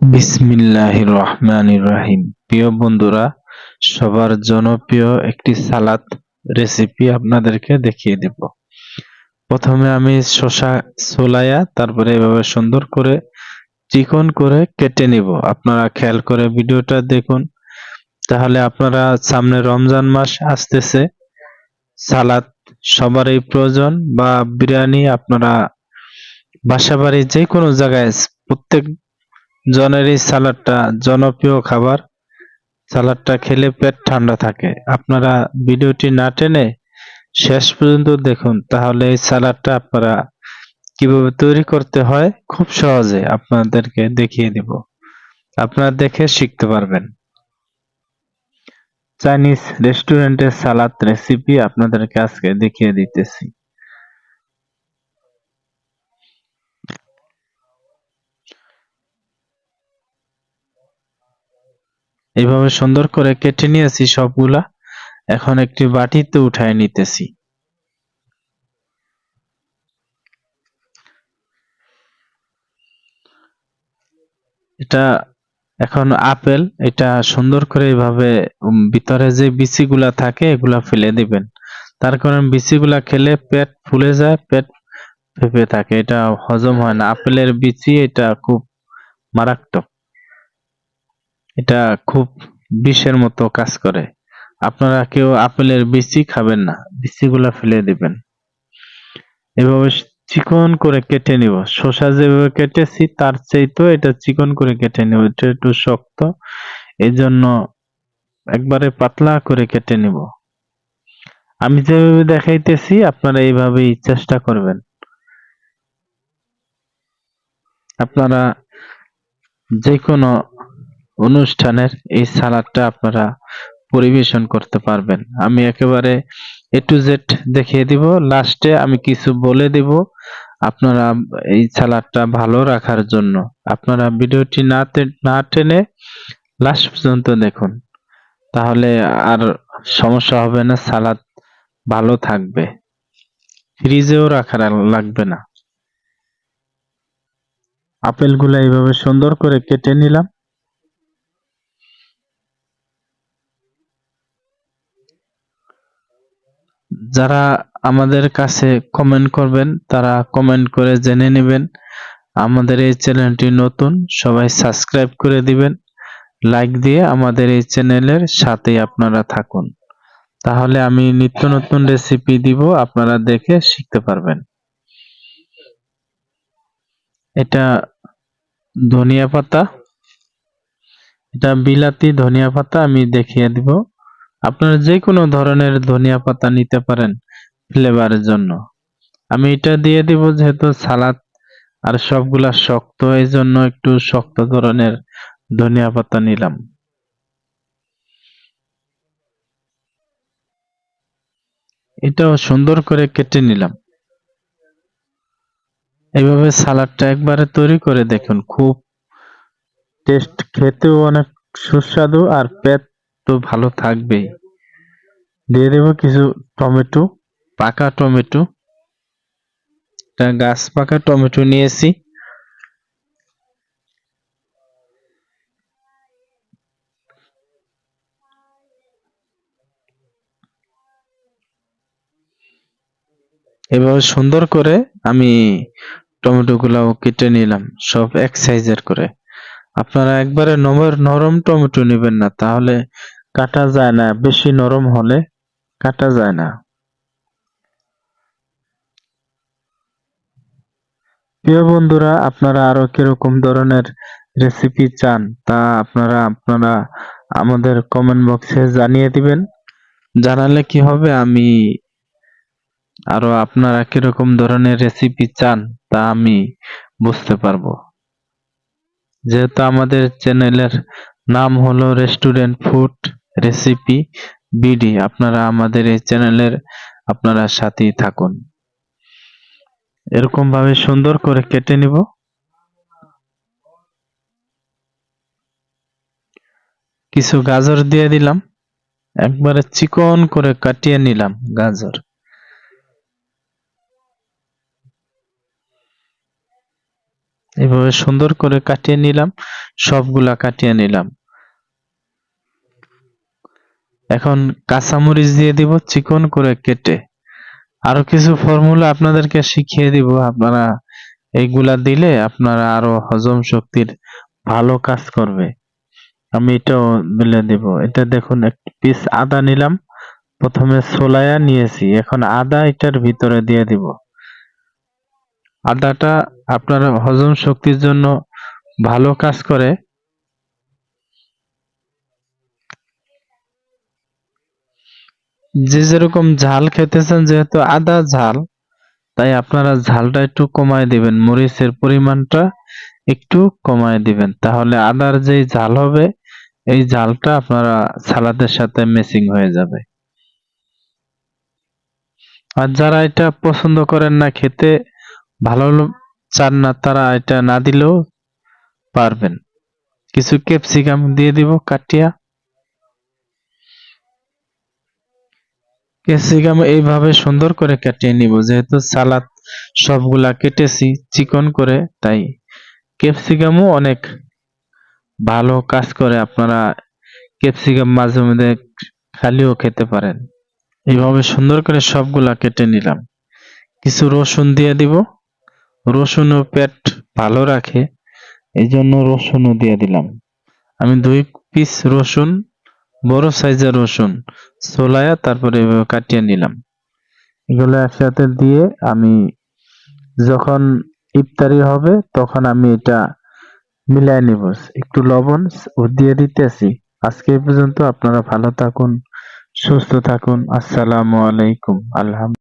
বিসমিল্লাহির রহমানির রহিম প্রিয় বন্ধুরা, সবার জনপ্রিয় একটি সালাদ রেসিপি আপনাদেরকে দেখিয়ে দেব। প্রথমে আমি শসা সোলায়া তারপরে এভাবে সুন্দর করে চিকন করে কেটে নিব। আপনারা খেয়াল করে ভিডিওটা দেখুন। তাহলে আপনারা সামনে রমজান মাস আসতেছে। সালাদ সবারই প্রয়োজন বা বিরিয়ানি আপনারা বাসা বাড়ি যে কোনো জায়গায়, প্রত্যেক জনের এই সালাডটা জনপ্রিয় খাবার। সালাডটা খেলে পেট ঠান্ডা থাকে। আপনারা ভিডিওটি না টেনে শেষ পর্যন্ত দেখুন, তাহলে এই সালাডটা আপনারা কীভাবে তৈরি করতে হয় খুব সহজে আপনাদেরকে দেখিয়ে দিব। আপনারা দেখে শিখতে পারবেন। চাইনিজ রেস্টুরেন্টের সালাদ রেসিপি আপনাদেরকে আজকে দেখিয়ে দিতেছি। এইভাবে সুন্দর করে কেটে নিয়েছি সবগুলা। এখন একটি বাটিতে উঠায় নিতেছি। এটা এখন আপেল, এটা সুন্দর করে এইভাবে ভিতরে যে বিচিগুলা থাকে, এগুলা ফেলে দিবেন। তার কারণ বিচিগুলা খেলে পেট ফুলে যায়, পেট ফেপে থাকে। এটা হজম হয় না। আপেলের বিচি, এটা খুব মারাত্মক। এটা খুব বিষের মতো কাজ করে। আপনারা কেউ আপেলের বিচি খাবেন না, বিচিগুলা ফেলে দিবেন। এভাবে চিকন করে কেটে নিব। শসা যেভাবে কেটেছি, তার চাইতেও এটা চিকন করে কেটে নিব। এটা একটু শক্ত এই জন্য একবারে পাতলা করে কেটে নিব। আমি যেভাবে দেখাইতেছি, আপনারা এইভাবেই চেষ্টা করবেন। আপনারা যে কোনো অনুষ্ঠানের এই সালাদটা আপনারা পরিবেশন করতে পারবেন। আমি একেবারে এ টু জেড দেখিয়ে দিব। লাস্টে আমি কিছু বলে দিব আপনারা এই সালাদটা ভালো রাখার জন্য। আপনারা ভিডিওটি না না টেনে লাস্ট পর্যন্ত দেখুন। তাহলে আর সমস্যা হবে না, সালাদ ভালো থাকবে। ফ্রিজেও রাখার লাগবে না। আপেলগুলো এইভাবে সুন্দর করে কেটে নিলাম। যারা আমাদের কাছে কমেন্ট করবেন, তারা কমেন্ট করে জেনে নেবেন। আমাদের এই চ্যানেলটি নতুন, সবাই সাবস্ক্রাইব করে দিবেন। লাইক দিয়ে আমাদের এই চ্যানেলের সাথেই আপনারা থাকুন। তাহলে আমি নিত্য নতুন রেসিপি দিব, আপনারা দেখে শিখতে পারবেন। এটা ধনিয়া পাতা। এটা বিলাতি ধনিয়া পাতা আমি দেখিয়ে দিব। আপনারা যে কোনো ধরনের ধনিয়া পাতা নিতে পারেন ফ্লেভারের জন্য। আমি এটা দিয়ে দিব যেহেতু সালাদ আর সবগুলা শক্ত এই জন্য একটু শক্ত ধরনের ধনিয়া পাতা নিলাম। এটাও সুন্দর করে কেটে নিলাম। এইভাবে সালাদটা একবারে তৈরি করে দেখুন, খুব টেস্ট, খেতেও অনেক সুস্বাদু আর পেট তো ভালো থাকবেই দিয়ে দেব কিছু টমেটো, পাকা টমেটো। গাছ পাকা টমেটো নিয়েছি। এভাবে সুন্দর করে আমি টমেটো গুলাও কেটে নিলাম, সব এক সাইজের করে। আপনারা একবারে নরম টমেটো নেবেন না, তাহলে কাটা যায় না, বেশি নরম হলে কাটা যায় না। প্রিয় বন্ধুরা, আপনারা আরও কীরকম ধরনের রেসিপি চান তা আপনারা আপনারা আমাদের কমেন্ট বক্সে জানিয়ে দিবেন। জানালে কি হবে? আমি আরও আপনারা কীরকম ধরনের রেসিপি চান তা আমি বুঝতে পারব। যেহেতু আমাদের চ্যানেলের নাম হলো রেস্টুরেন্ট ফুড রেসিপি বিডি আপনারা আমাদের এই চ্যানেলের আপনারা সাথেই থাকুন। এরকম ভাবে সুন্দর করে কেটে নিব। কিছু গাজর দিয়ে দিলাম। একবারে চিকন করে কাটিয়ে নিলাম গাজর। এভাবে সুন্দর করে কাটিয়ে নিলাম। সবগুলা কাটিয়ে নিলাম। এখন কাঁচামরিচ দিয়ে দিব, চিকন করে কেটে। আরও কিছু ফর্মুলা আপনাদেরকে শিখিয়ে দিব। আপনারা এইগুলা দিলে আপনারা আরও হজম শক্তির ভালো কাজ করবে। আমি এটাও বলে দেব। এটা দেখুন, এক পিস আদা নিলাম। প্রথমে সোলায়া নিয়েছি। এখন আদা এটার ভিতরে দিয়ে দিব। আদাটা আপনার হজম শক্তির জন্য ভালো কাজ করে। যে যেরকম ঝাল খেতেছেন, যেহেতু আদা ঝাল, তাই আপনারা ঝালটা একটু কমায় দিবেন, মরিচের পরিমাণটা একটু কমায় দিবেন। তাহলে আদার যেই ঝাল হবে, এই ঝালটা আপনারা সালাদের সাথে ম্যাচিং হয়ে যাবে। আর যারা এটা পছন্দ করেন না খেতে, ভালো চান না, তারা এটা না দিলেও পারবেন। কিছু ক্যাপসিকাম দিয়ে দিব, কাটিয়া। ক্যাপসিকাম এইভাবে সুন্দর করে কেটে নিব, যেহেতু সালাদ সবগুলা কেটেছি চিকন করে, তাই ক্যাপসিকামও অনেক ভালো কাজ করে, আপনারা ক্যাপসিকাম মাঝে মধ্যে খালিও খেতে পারেন। এইভাবে সুন্দর করে সবগুলা কেটে নিলাম। কিছু রসুন দিয়ে দিব, রসুনও পেট ভালো রাখে এই জন্য রসুনও দিয়ে দিলাম। আমি দুই পিস রসুন বড় সাইজের রসুন সোলায়া তারপরে এভাবে কাটিয়ে নিলাম। এগুলো একসাথে দিয়ে আমি যখন ইফতারি হবে, তখন আমি এটা মিলাই নিব। একটু লবণ ও দিয়ে দিতেছি। আজকে পর্যন্ত আপনারা ভালো থাকুন, সুস্থ থাকুন। আসসালামু আলাইকুম। আলহাম